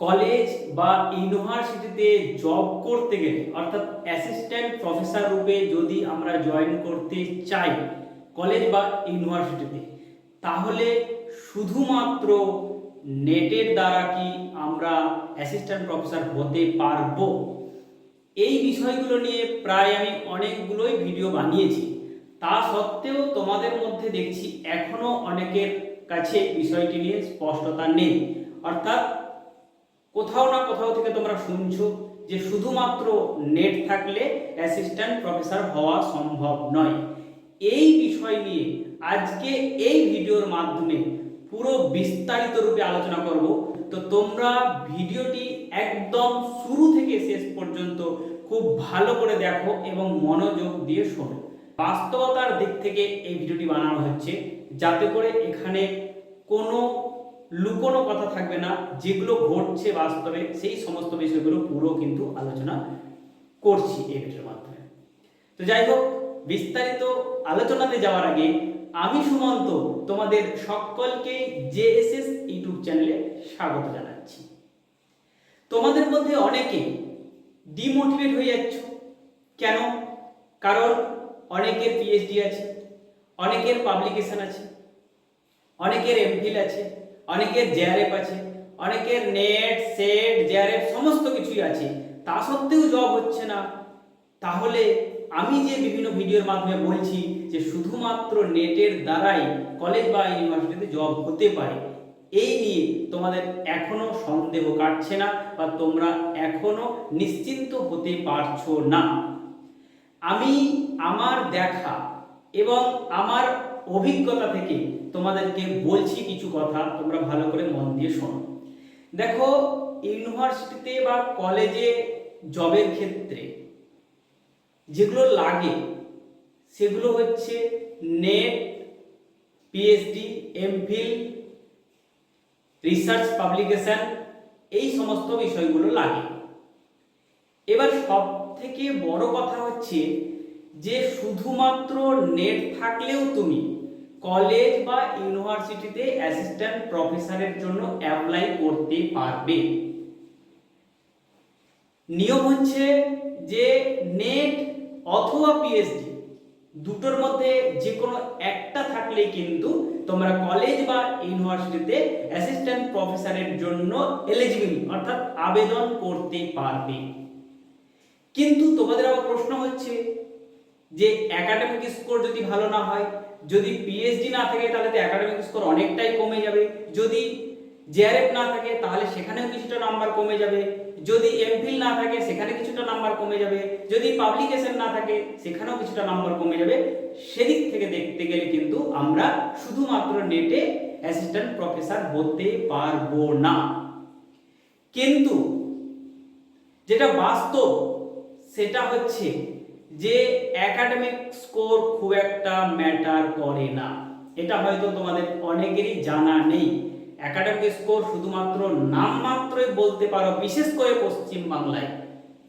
College বা ইউনিভার্সিটিতে job করতে গেলে, অর্থাৎ অ্যাসিস্ট্যান্ট প্রফেসর রূপে যদি আমরা জয়েন করতে চাই কলেজ বা ইউনিভার্সিটিতে, তাহলে শুধুমাত্র নেটের দ্বারা কি আমরা অ্যাসিস্ট্যান্ট প্রফেসর হতে পারব? এই বিষয়গুলো নিয়ে প্রায় আমি অনেকগুলোই ভিডিও বানিয়েছি। তা সত্ত্বেও তোমাদের মধ্যে দেখছি এখনও অনেকের কাছে বিষয়টি নিয়ে স্পষ্টতা নেই। অর্থাৎ কোথাও না কোথাও থেকে তোমরা শুনছো যে শুধুমাত্র নেট থাকলে অ্যাসিস্ট্যান্ট প্রফেসর হওয়া সম্ভব নয়। এই বিষয় নিয়ে আজকে এই ভিডিওর মাধ্যমে পুরো বিস্তারিত রূপে আলোচনা করব। তো তোমরা ভিডিওটি একদম শুরু থেকে শেষ পর্যন্ত খুব ভালো করে দেখো এবং মনোযোগ দিয়ে শোনো। বাস্তবতার দিক থেকে এই ভিডিওটি বানানো হচ্ছে যাতে করে এখানে কোনো লুকোনো কথা থাকবে না, যেগুলো ঘটছে বাস্তবে, সেই সমস্ত বিষয়গুলো পুরো কিন্তু আলোচনা করছি এই ভিডিওর মাধ্যমে। তো যাই হোক, বিস্তারিত আলোচনাতে যাওয়ার আগে আমি সুমন্ত, তোমাদের সকলকে জেএসএস ইউটিউব চ্যানেলে স্বাগত জানাচ্ছি। তোমাদের মধ্যে অনেকে ডিমোটিভেট হয়ে যাচ্ছ। কেন? কারণ অনেকের পিএইচডি আছে, অনেকের পাবলিকেশন আছে, অনেকের এমফিল আছে অনেকের জেআরএফ আছে অনেকের নেট, সেট, জেআরএফ সমস্ত কিছুই আছে। তা সত্ত্বেও জব হচ্ছে না। তাহলে আমি যে বিভিন্ন ভিডিওর মাধ্যমে বলছি যে শুধুমাত্র নেটের দ্বারাই কলেজ বা ইউনিভার্সিটিতে জব হতে পারে, এই নিয়ে তোমাদের এখনও সন্দেহ কাটছে না বা তোমরা এখনও নিশ্চিন্ত হতে পারছ না। আমি, আমার দেখা এবং আমার অভিজ্ঞতা থেকে তোমাদেরকে বলছি কিছু কথা, তোমরা ভালো করে মন দিয়ে শোনো। দেখো, ইউনিভার্সিটিতে বা কলেজে জবের ক্ষেত্রে যেগুলো লাগে, সেগুলো হচ্ছে NET PhD MPhil research publication এই সমস্ত বিষয়গুলো লাগে। এবার সব থেকে বড় কথা হচ্ছে যে শুধুমাত্র নেট থাকলেও তুমি কলেজ বা ইউনিভার্সিটিতে অ্যাসিস্ট্যান্ট প্রফেসরের জন্য অ্যাপ্লাই করতে পারবে। নিয়ম হচ্ছে যে নেট অথবা পিএইচডি দুটোর মধ্যে যে কোনো একটা থাকলেই কিন্তু তোমরা কলেজ বা ইউনিভার্সিটিতে অ্যাসিস্ট্যান্ট প্রফেসরের জন্য এলিজিবল অর্থাৎ আবেদন করতে পারবে। কিন্তু তোমাদের আবার প্রশ্ন হচ্ছে যে একাডেমিক স্কোর যদি ভালো না হয় যদি পিএইচডি না থাকে, তাহলে তো একাডেমিক স্কোর অনেকটাই কমে যাবে। যদি জেআরএফ না থাকে, তাহলে সেখানেও কিছুটা নাম্বার কমে যাবে। যদি এমফিল না থাকে, সেখানে কিছুটা নাম্বার কমে যাবে। যদি পাবলিকেশন না থাকে, সেখানেও কিছুটা নাম্বার কমে যাবে। সেদিক থেকে দেখতে গেলে কিন্তু আমরা শুধুমাত্র নেটে অ্যাসিস্ট্যান্ট প্রফেসর হতে পারব না। কিন্তু যেটা বাস্তব, সেটা হচ্ছে যে একাডেমিক স্কোর খুব একটা ম্যাটার করে না। এটা হয়তো তোমাদের অনেকেরই জানা নেই। একাডেমিক স্কোর শুধুমাত্র নামমাত্রই বলতে পারো, বিশেষ করে পশ্চিম বাংলায়।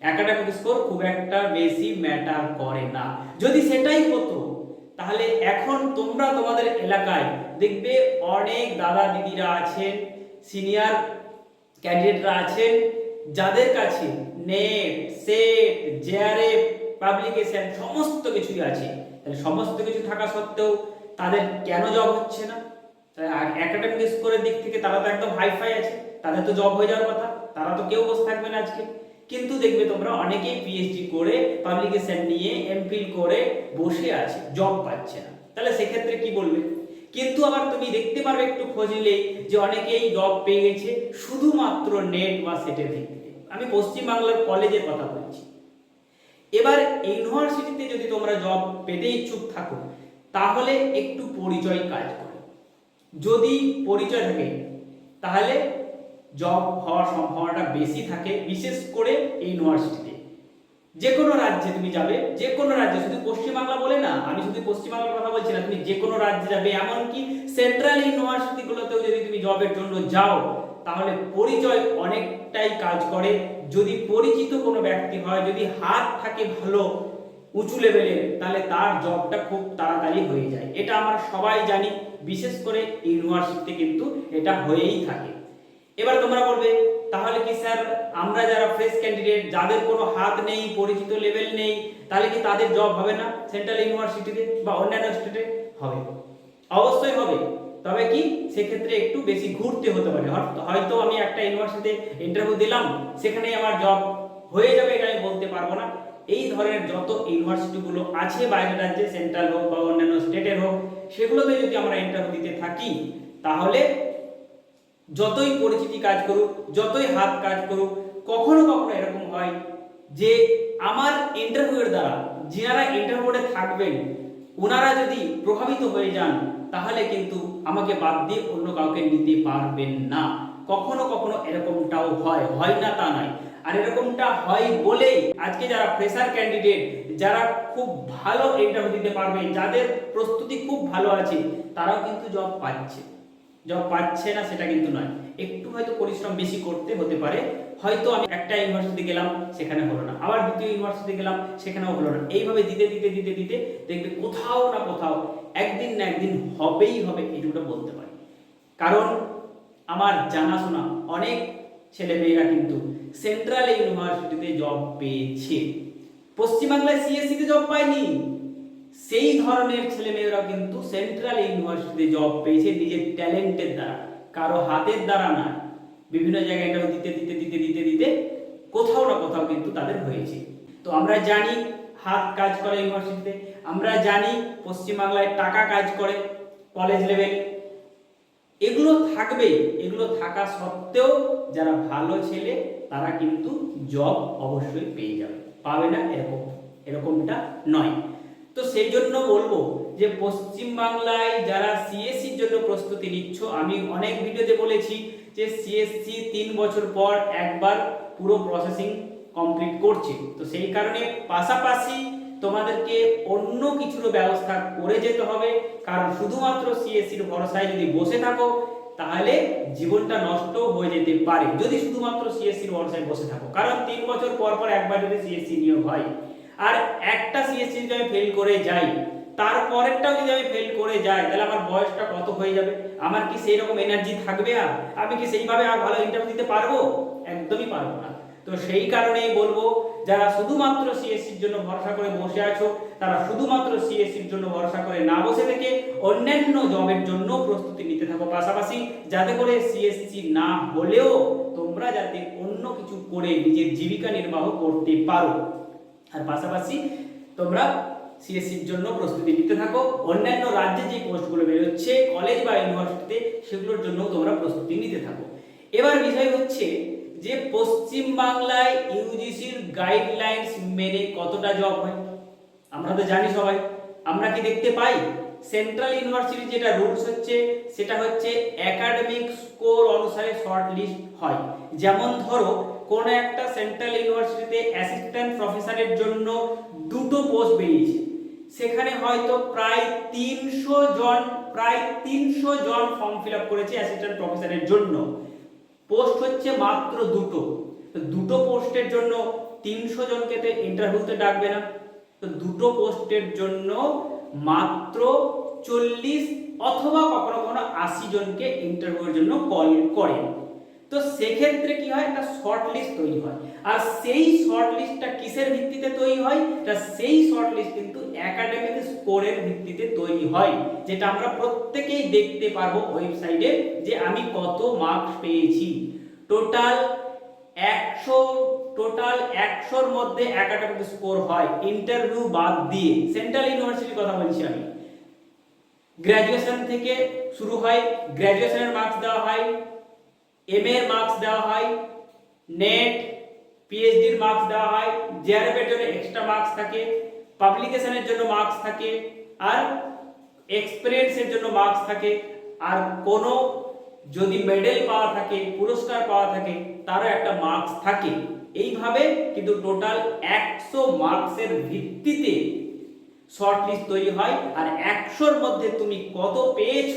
একাডেমিক স্কোর খুব একটা বেশি ম্যাটার করে না। যদি সেটাই হতো, তাহলে এখন তোমরা তোমাদের এলাকায় দেখবে অনেক দাদা দিদিরা আছেন সিনিয়র ক্যান্ডিডেটরা আছেন, যাদের কাছে নেট সেট জেআরএফ পাবলিকেশন সমস্ত কিছুই আছে। তাহলে সমস্ত কিছু থাকা সত্ত্বেও তাদের কেন জব হচ্ছে না? একাডেমিক স্কোরের দিক থেকে তারা তো একদম হাইফাই আছে। তাদের তো জব হয়ে যাওয়ার কথা। তারা তো কেউ বসে থাকবে না আজকে। কিন্তু দেখবে তোমরা অনেকেই পিএইচডি করে পাবলিকেশন নিয়ে এমফিল করে বসে আছে জব পাচ্ছে না। তাহলে সেক্ষেত্রে কি বলবে? কিন্তু আবার তুমি দেখতে পারবে একটু খোঁজ নিলেই যে অনেকেই জব পেয়ে গেছে শুধুমাত্র নেট বা সেটের থেকে আমি পশ্চিমবাংলার কলেজের কথা বলছি। এবার ইউনিভার্সিটিতে যদি তোমরা জব পেতে ইচ্ছুক থাকো, তাহলে একটু পরিচয় কাজ করে। যদি পরিচয় থাকে, তাহলে জব হওয়ার সম্ভাবনাটা বেশি থাকে, বিশেষ করে ইউনিভার্সিটিতে যে কোনো রাজ্যে তুমি যাবে যে কোনো রাজ্যে, শুধু পশ্চিমবাংলা বলে না, আমি শুধু পশ্চিমবাংলার কথা বলছি না, তুমি যে কোনো রাজ্যে যাবে, এমনকি সেন্ট্রাল ইউনিভার্সিটিগুলোতেও যদি তুমি জবের জন্য যাও তাহলে পরিচয় অনেকটাই কাজ করে। যদি পরিচিত কোনো ব্যক্তি হয়, যদি হাত থাকে ভালো, উঁচু লেভেলের তাহলে তার জবটা খুব তাড়াতাড়ি হয়ে যায়। এটা আমরা সবাই জানি, বিশেষ করে ইউনিভার্সিটিতে কিন্তু এটা হয়েই থাকে। এবার তোমরা বলবে, তাহলে কি স্যার আমরা যারা ফ্রেশ ক্যান্ডিডেট যাদের কোনো হাত নেই, পরিচিত লেভেল নেই, তাহলে কি তাদের জব হবে না? সেন্ট্রাল ইউনিভার্সিটিতে বা অন্যান্য স্টেটে হবে। অবশ্যই হবে। তবে কি সেক্ষেত্রে একটু বেশি ঘুরতে হতে পারে। হয়তো- আমি একটা ইউনিভার্সিটিতে ইন্টারভিউ দিলাম, সেখানেই আমার জব হয়ে যাবে এটা আমি বলতে পারব না। এই ধরনের যত ইউনিভার্সিটিগুলো আছে বাইরে রাজ্যে সেন্ট্রাল হোক বা অন্যান্য স্টেটের হোক, সেগুলোতে যদি আমরা ইন্টারভিউ দিতে থাকি, তাহলে যতই পরিচিতি কাজ করুক, যতই হাত কাজ করুক, কখনো কখনো এরকম হয় যে আমার ইন্টারভিউয়ের দ্বারা যারা ইন্টারভিউতে থাকবেন ওনারা যদি প্রভাবিত হয়ে যান, তাহলে কিন্তু আমাকে বাদ দিয়ে অন্য কাউকে নিতে পারবেন না। কখনো কখনো এরকমটাও হয় হয় না তা নয়। আর এরকমটা হয় বলেই আজকে যারা ফ্রেশার ক্যান্ডিডেট যারা খুব ভালো ইন্টারভিউ দিতে পারবে, যাদের প্রস্তুতি খুব ভালো আছে, তারাও কিন্তু জব পাচ্ছে। জব পাচ্ছে না সেটা কিন্তু নয়। একটু হয়তো পরিশ্রম বেশি করতে হতে পারে। হয়তো আমি একটা ইউনিভার্সিটি গেলাম, সেখানে হলো না। আবার দ্বিতীয় ইউনিভার্সিটি গেলাম, সেখানেও হলো না। এইভাবে দিতে দিতে দিতে দিতে দেখবে কোথাও না কোথাও একদিন না একদিন হবেই হবে এটুকুটা বলতে পারি। কারণ আমার জানাশোনা অনেক ছেলে মেয়েরা কিন্তু সেন্ট্রাল ইউনিভার্সিটিতে জব পেয়েছে। পশ্চিমবাংলায় সিএসসিতে জব পায়নি। সেই ধরনের ছেলেমেয়েরা কিন্তু সেন্ট্রাল ইউনিভার্সিটিতে জব পেয়েছে নিজের ট্যালেন্টের দ্বারা। কারও হাতের দ্বারা না। বিভিন্ন জায়গায় এটা দিতে দিতে দিতে দিতে দিতে কোথাও না কোথাও কিন্তু তাদের হয়েছে। তো আমরা জানি হাত কাজ করে ইউনিভার্সিটিতে আমরা জানি পশ্চিমবাংলায় টাকা কাজ করে কলেজ লেভেল এগুলো থাকবেই। এগুলো থাকা সত্ত্বেও যারা ভালো ছেলে, তারা কিন্তু জব অবশ্যই পেয়ে যাবে। পাবে না এরকম, এরকমটা নয়। তো সেই জন্য বলব যে পশ্চিম বাংলায় যারা সিএসসির জন্য প্রস্তুতি নিচ্ছ, আমি অনেক ভিডিওতে বলেছি যে সিএসসি তিন বছর পর একবার পুরো প্রসেসিং কমপ্লিট করছে। তো সেই কারণে পাশাপাশি তোমাদেরকে অন্য কিছুরও ব্যবস্থা করে যেতে হবে। কারণ শুধুমাত্র সিএসসির ভরসায় যদি বসে থাকো, তাহলে জীবনটা নষ্ট হয়ে যেতে পারে। যদি শুধুমাত্র সিএসসির ভরসায় বসে থাকো, কারণ তিন বছর পর পর একবার যদি সিএসসি নিয়োগ হয় আর একটা সিএসসি যদি আমি ফেল করে যাই তারপরেরটাও যদি আমি ফেল করে যাই, তাহলে আমার বয়সটা কত হয়ে যাবে? আমার কি সেই রকম এনার্জি থাকবে আর? আমি কি সেইভাবে আর ভালো ইন্টারভিউ দিতে পারব? একদমই পারব না। তো সেই কারণেই বলব, যারা শুধুমাত্র সিএসসির জন্য ভরসা করে বসে আছো, তারা শুধুমাত্র সিএসসির জন্য ভরসা করে না বসে থেকে অন্যান্য জবের জন্য প্রস্তুতি নিতে থাকো। পাশাপাশি যাতে করে সিএসসি না হলেও তোমরা যাতে অন্য কিছু করে নিজের জীবিকা নির্বাহ করতে পারো। আর পাশাপাশি তোমরা সিএসসির জন্য প্রস্তুতি নিতে থাকো। অন্যান্য রাজ্যে যে পোস্টগুলো বেরোচ্ছে কলেজ বা ইউনিভার্সিটিতে সেগুলোর জন্য তোমরা প্রস্তুতি নিতে থাকো। এবার বিষয় হচ্ছে যে পশ্চিম বাংলায় ইউজিসির গাইডলাইন্স মেনে কতটা জব হয়? আমরা তো জানি সবাই। আমরা কি দেখতে পাই? সেন্ট্রাল ইউনিভার্সিটি যেটা রুলস হচ্ছে, সেটা হচ্ছে একাডেমিক স্কোর অনুসারে শর্ট লিস্ট হয়। যেমন ধরো কোন একটা সেন্ট্রাল ইউনিভার্সিটিতে অ্যাসিস্ট্যান্ট প্রফেসরের জন্য দুটো পোস্ট বেরিয়েছে। সেখানে হয়তো প্রায় তিনশো জন, প্রায় তিনশো জন ফর্ম ফিল আপ করেছে অ্যাসিস্ট্যান্ট প্রফেসরের জন্য। পোস্ট হচ্ছে মাত্র দুটো। তো দুটো পোস্টের জন্য তিনশো জনকে তো ইন্টারভিউতে ডাকবে না। তো দুটো পোস্টের জন্য মাত্র চল্লিশ অথবা কখনো কখনো আশি জনকে ইন্টারভিউর জন্য কল করে। তো সেক্ষেত্রে কি হয়? একটা শর্ট লিস্ট তৈরি হয়। আর সেই শর্ট লিস্টটা কিসের ভিত্তিতে তৈরি হয়? তা সেই শর্ট লিস্ট কিন্তু একাডেমিক স্কোরের ভিত্তিতে তৈরি হয়। যেটা আমরা প্রত্যেকেই দেখতে পারব ওয়েবসাইটে যে আমি কত মার্কস পেয়েছি। টোটাল একশো টোটাল একশোর মধ্যে একাডেমিক স্কোর হয়। ইন্টারভিউ বাদ দিয়ে। সেন্ট্রাল ইউনিভার্সিটির কথা বলছি আমি। গ্র্যাজুয়েশন থেকে শুরু হয়। গ্র্যাজুয়েশনের মার্কস দেওয়া হয়। এম মার্কস দেওয়া হয় নেট পিএইচডির মার্কস দেওয়া হয় জিআরএফ এর জন্য এক্সট্রা মার্কস থাকে পাবলিকেশনের জন্য মার্কস থাকে, আর এক্সপিরিয়েন্সের জন্য মার্কস থাকে, আর কোনো যদি মেডেল পাওয়া থাকে, পুরস্কার পাওয়া থাকে, তারও একটা মার্কস থাকে। এইভাবে কিন্তু টোটাল একশো মার্কসের ভিত্তিতে শর্ট লিস্ট তৈরি হয়, আর একশোর মধ্যে তুমি কত পেয়েছ,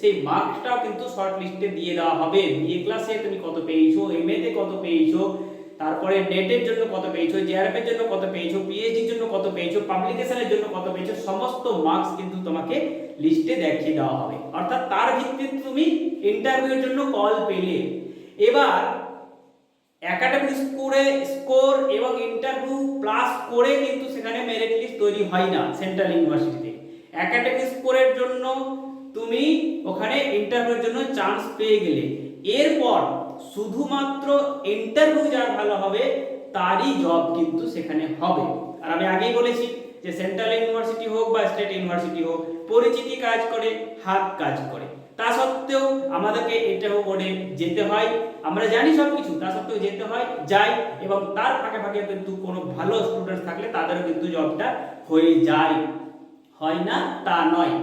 সেই মার্কসটাও কিন্তু শর্ট লিস্টে দিয়ে দেওয়া হবে। বিএ ক্লাসে তুমি কত পেয়েছ, এম তে কত পেয়েছ, তারপরে নেটের জন্য কত পেয়েছ জেআরএফ এর জন্য কত পেয়েছ পিএইচডির জন্য কত পেয়েছ পাবলিকেশনের জন্য কত পেয়েছ, সমস্ত মার্কস কিন্তু তোমাকে লিস্টে দেখিয়ে দেওয়া হবে। অর্থাৎ তার ভিত্তিতে তুমি ইন্টারভিউর জন্য কল পেলে। এবার একাডেমিক স্কোরে স্কোর এবং ইন্টারভিউ প্লাস করে কিন্তু সেখানে মেরিট লিস্ট তৈরি হয় না সেন্ট্রাল ইউনিভার্সিটিতে একাডেমিক স্কোরের জন্য তুমি ওখানে ইন্টারভিউর জন্য চান্স পেয়ে গেলে। এরপর শুধুমাত্র ইন্টারভিউ যার ভালো হবে, তারই জব কিন্তু সেখানে হবে। আর আমি আগেই বলেছি যে সেন্ট্রাল ইউনিভার্সিটি হোক বা স্টেট ইউনিভার্সিটি হোক, পরিচিতি কাজ করে, হাত কাজ করে। তা সত্ত্বেও আমাদেরকে এটাও বোর্ডে যেতে হয়। আমরা জানি সব কিছু তা সত্ত্বেও যেতে হয়, যাই, এবং তার ফাঁকে ফাঁকে কিন্তু কোনো ভালো স্টুডেন্ট থাকলে তাদেরও কিন্তু জবটা হয়ে যায়। হয় না? তা নয়।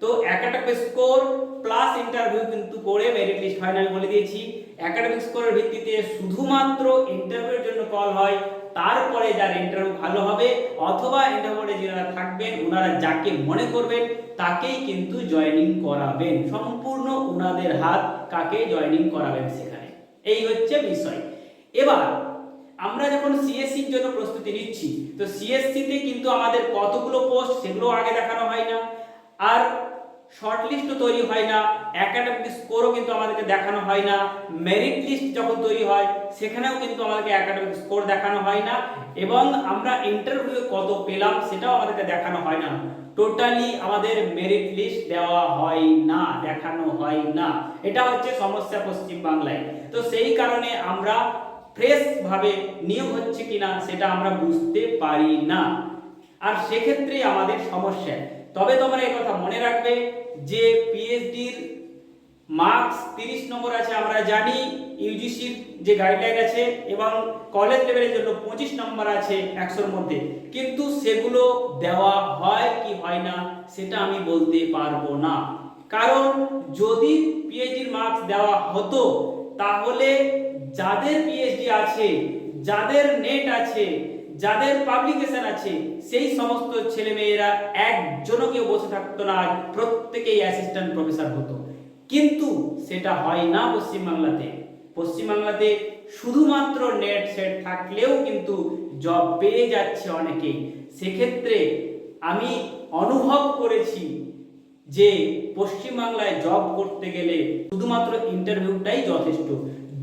তো একাডেমিক স্কোর প্লাস ইন্টারভিউ কিন্তু করে মেরিট লিস্ট আমি বলে দিয়েছি। একাডেমিক স্কোরের ভিত্তিতে শুধুমাত্র ইন্টারভিউর জন্য কল হয়। তারপরে যার ইন্টারভিউ ভালো হবে, অথবা ইন্টারভিউতে যারা থাকবেন ওনারা যাকে মনে করবেন, তাকেই কিন্তু জয়েনিং করাবেন। সম্পূর্ণ ওনাদের হাত কাকে জয়েনিং করাবেন সেখানে। এই হচ্ছে বিষয়। এবার, আমরা যখন সিএসসি এর জন্য প্রস্তুতি নিচ্ছি, তো সিএসসি তে কিন্তু আমাদের কতগুলো পোস্ট সেগুলো আগে দেখানো হয় না। আর শর্ট লিস্টও তৈরি হয় না একাডেমিক স্কোরও কিন্তু আমাদেরকে দেখানো হয় না মেরিট লিস্ট যখন তৈরি হয়, সেখানেও কিন্তু আমাদেরকে একাডেমিক স্কোর দেখানো হয় না এবং আমরা ইন্টারভিউ কত পেলাম সেটাও আমাদেরকে দেখানো হয় না। টোটালি আমাদের মেরিট লিস্ট দেওয়া হয় না, দেখানো হয় না। এটা হচ্ছে সমস্যা পশ্চিম বাংলায়। তো সেই কারণে আমরা ফ্রেশ ভাবে নিয়োগ হচ্ছে কিনা সেটা আমরা বুঝতে পারি না। আর সেক্ষেত্রে আমাদের সমস্যা তবে তোমরা কথা মনে রাখবে যে পিএইচডির মার্কস তিরিশ নম্বর আছে, আমরা জানি ইউজিসির যে গাইডলাইন আছে এবং কলেজ লেভেলের জন্য পঁচিশ নম্বর আছে একশোর মধ্যে। কিন্তু সেগুলো দেওয়া হয় কি হয় না, সেটা আমি বলতে পারব না। কারণ যদি পিএইচডির মার্কস দেওয়া হতো, তাহলে যাদের পিএইচডি আছে, যাদের নেট আছে যাদের পাবলিকেশন আছে, সেই সমস্ত ছেলেমেয়েরা একজনও কেউ বসে থাকতো না প্রত্যেকেই অ্যাসিস্ট্যান্ট প্রফেসর হতো। কিন্তু সেটা হয় না পশ্চিমবাংলাতে। পশ্চিমবাংলাতে শুধুমাত্র নেট সেট থাকলেও কিন্তু জব পেয়ে যাচ্ছে অনেকেই। সেক্ষেত্রে আমি অনুভব করেছি যে পশ্চিমবাংলায় জব করতে গেলে শুধুমাত্র ইন্টারভিউটাই যথেষ্ট।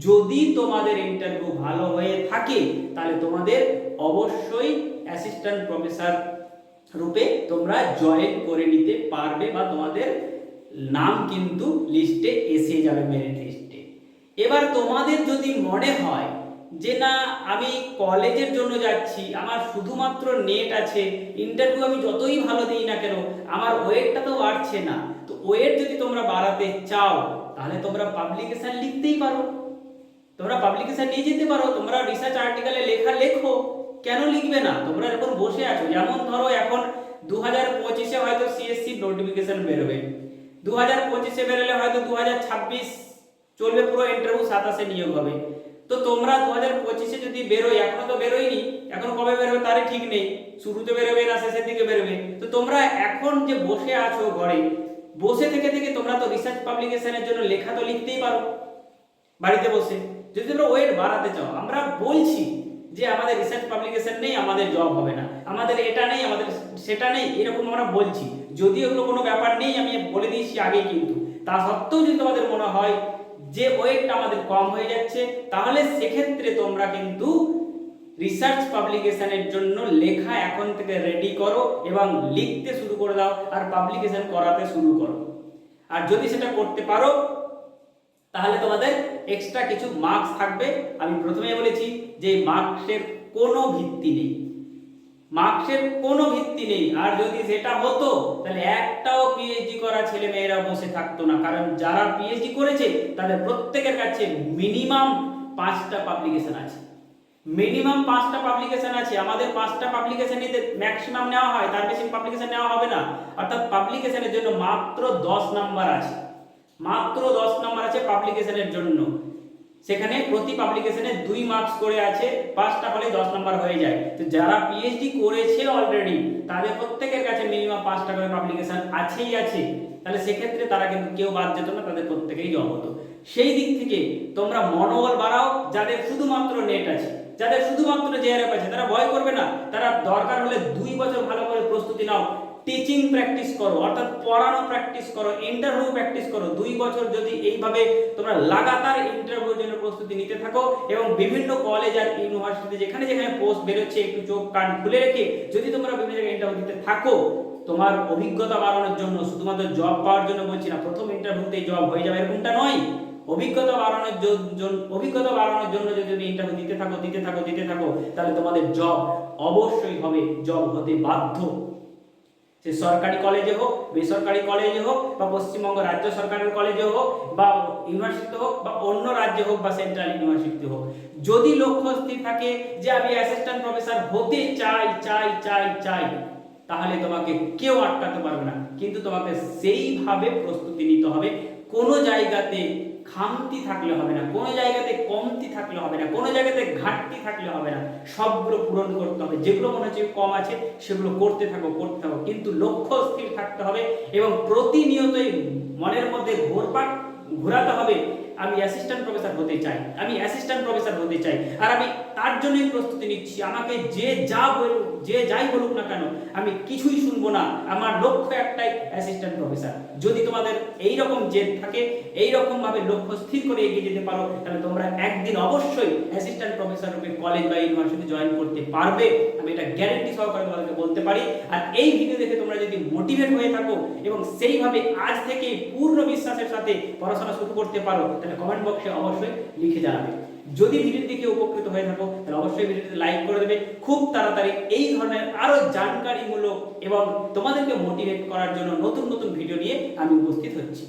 যদি তোমাদের ইন্টারভিউ ভালো হয়ে থাকে, তাহলে তোমাদের অবশ্যই অ্যাসিস্ট্যান্ট প্রফেসর রূপে তোমরা জয়েন করে নিতে পারবে বা তোমাদের নাম কিন্তু লিস্টে এসে যাবে মেরিট লিস্টে এবার তোমাদের যদি মনে হয় যে না, আমি কলেজের জন্য যাচ্ছি, আমার শুধুমাত্র নেট আছে ইন্টারভিউ আমি যতই ভালো দিই না কেন, আমার ওয়েটটা তো বাড়ছে না, তো ওয়েট যদি তোমরা বাড়াতে চাও, তাহলে তোমরা পাবলিকেশন লিখতেই পারো। তোমরা পাবলিকেশন নিয়ে যেতে পারো, তোমরা রিসার্চ আর্টিকেলে লেখা লেখো। কেন লিখবে না? তোমরা এখন বসে আছো। যেমন ধরো এখন দু হাজার পঁচিশে হয়তো সিএসসি নোটিফিকেশন বেরোবে। দু হাজার পঁচিশে বেরোলে হয়তো দু হাজার ছাব্বিশ চলবে পুরো ইন্টারভিউ সাতাশে নিয়োগ হবে। তো তোমরা দু হাজার পঁচিশে যদি বেরোয়, এখনও তো বেরোয়নি, এখন কবে বেরোবে তারই ঠিক নেই। শুরুতে বেরোবে না, শেষের দিকে বেরোবে। তো তোমরা এখন যে বসে আছো ঘরে, বসে থেকে থেকে তোমরা তো রিসার্চ পাবলিকেশনের জন্য লেখা তো লিখতেই পারো বাড়িতে বসে। যদি তোমরা ওয়েট বাড়াতে চাও, আমরা বলছি যে আমাদের রিসার্চ পাবলিকেশন নেই, আমাদের জব হবে না। আমাদের এটা নেই, আমাদের সেটা নেই, এরকম আমরা বলছি। যদি ওগুলো কোনো ব্যাপার নেই, আমি বলে দিয়েছি আগে কিন্তু। তা সত্ত্বেও যদি তোমাদের মনে হয় যে ওয়েটটা আমাদের কম হয়ে যাচ্ছে, তাহলে সেক্ষেত্রে তোমরা কিন্তু রিসার্চ পাবলিকেশনের জন্য লেখা এখন থেকে রেডি করো এবং লিখতে শুরু করে দাও আর পাবলিকেশন করাতে শুরু করো। আর যদি সেটা করতে পারো তাহলে তোমাদের এক্সট্রা কিছু মার্কস থাকবে। আমি প্রথমে বলেছি যে মার্কসের কোনো ভিত্তি নেই। মার্কসের কোনো ভিত্তি নেই। আর যদি সেটা হতো, তাহলে একটাও পিএইচডি করা ছেলে মেয়েরা বসে থাকতো না। কারণ যারা পিএইচডি করেছে, তাদের প্রত্যেকের কাছে মিনিমাম পাঁচটা পাবলিকেশন আছে। মিনিমাম পাঁচটা পাবলিকেশন আছে। আমাদের পাঁচটা পাবলিকেশন নিতে ম্যাক্সিমাম নেওয়া হয়, তার বেশি পাবলিকেশন নেওয়া হবে না। অর্থাৎ পাবলিকেশনের জন্য মাত্র দশ নাম্বার আছে। মাত্র দশ নাম্বার আছে পাবলিকেশনের জন্য। সেখানে প্রতি পাবলিকেশনে দুই মার্কস করে আছে, পাঁচটা হলে দশ নম্বর হয়ে যায়। তো যারা পিএইচডি করেছে অলরেডি তাদের প্রত্যেকের কাছে মিনিমাম পাঁচটা করে পাবলিকেশন আছেই আছে। তাহলে সেক্ষেত্রে তারা কিন্তু কেউ বাদ যেত না, তাদের প্রত্যেকেই জব হতো। সেই দিক থেকে তোমরা মনোবল বাড়াও, যাদের শুধুমাত্র নেট আছে। যাদের শুধুমাত্র জেআরএফ আছে, তারা ভয় করবে না। তারা দরকার হলে দুই বছর ভালো করে প্রস্তুতি নাও। টিচিং প্র্যাকটিস করো, অর্থাৎ পড়ানো প্র্যাকটিস করো ইন্টারভিউ প্র্যাকটিস করো, দুই বছর যদি এইভাবে তোমরা লাগাতার ইন্টারভিউর জন্য প্রস্তুতি নিতে থাকো এবং বিভিন্ন কলেজ আর ইউনিভার্সিটি যেখানে যেখানে পোস্ট বেরোচ্ছে, একটু চোখ কান খুলে রেখে যদি তোমরা বিভিন্ন জায়গায় ইন্টারভিউ দিতে থাকো, তোমার অভিজ্ঞতা বাড়ানোর জন্য, শুধুমাত্র জব পাওয়ার জন্য বলছি না, প্রথম ইন্টারভিউতেই জব হয়ে যাবে এরকমটা নয়। অভিজ্ঞতা বাড়ানোর জন্য অভিজ্ঞতা বাড়ানোর জন্য যদি তুমি ইন্টারভিউ দিতে থাকো দিতে থাকো দিতে থাকো, তাহলে তোমাদের জব অবশ্যই হবে জব হতে বাধ্য। সে সরকারি কলেজে হোক, বেসরকারি কলেজে হোক, বা পশ্চিমবঙ্গ রাজ্য সরকারের কলেজে হোক, বা ইউনিভার্সিটি হোক, বা অন্য রাজ্যে হোক, বা সেন্ট্রাল ইউনিভার্সিটি হোক। যদি লক্ষ্য স্থির থাকে যে আমি অ্যাসিস্ট্যান্ট প্রফেসর হতে চাই চাই চাই চাই, তাহলে তোমাকে কেউ আটকাতে পারবে না। কিন্তু তোমাকে সেইভাবে প্রস্তুতি নিতে হবে। কোনো জায়গাতে খামতি থাকলে হবে না, কোনো জায়গাতে কমতি থাকলে হবে না, কোনো জায়গাতে ঘাটতি থাকলে হবে না, সবগুলো পূরণ করতে হবে। যেগুলো মনে হচ্ছে কম আছে, সেগুলো করতে থাকো করতে থাকো। কিন্তু লক্ষ্য স্থির থাকতে হবে এবং প্রতিনিয়তই মনের মধ্যে ঘোরপাক ঘোরাতে হবে, আমি অ্যাসিস্ট্যান্ট প্রফেসর হতে চাই, আমি অ্যাসিস্ট্যান্ট প্রফেসর হতে চাই, আর আমি তার জন্যই প্রস্তুতি নিচ্ছি, আমাকে যে যা বল যে যাই বলুক না কেন, আমি কিছুই শুনব না। আমার লক্ষ্য একটাই অ্যাসিস্ট্যান্ট প্রফেসর যদি তোমাদের এই রকম জেদ থাকে এই রকম ভাবে লক্ষ্য স্থির করে এগিয়ে যেতে পারো, তাহলে তোমরা একদিন অবশ্যই অ্যাসিস্ট্যান্ট প্রফেসর রূপে কলেজ বা ইউনিভার্সিটি জয়েন করতে পারবে। আমি এটা গ্যারান্টি সহকারে তোমাদেরকে বলতে পারি। আর এই ভিডিও দেখে তোমরা যদি মোটিভেট হয়ে থাকো এবং সেইভাবে আজ থেকে পূর্ণ বিশ্বাসের সাথে পড়াশোনা শুরু করতে পারো, তাহলে কমেন্ট বক্সে অবশ্যই লিখে জানাবে। যদি ভিডিওটি দেখে উপকৃত হয়ে থাকো, তাহলে অবশ্যই ভিডিওটি লাইক করে দেবে। খুব তাড়াতাড়ি এই ধরনের আরও জানকারিমূলক এবং তোমাদেরকে মোটিভেট করার জন্য নতুন নতুন ভিডিও নিয়ে আমি উপস্থিত হচ্ছি।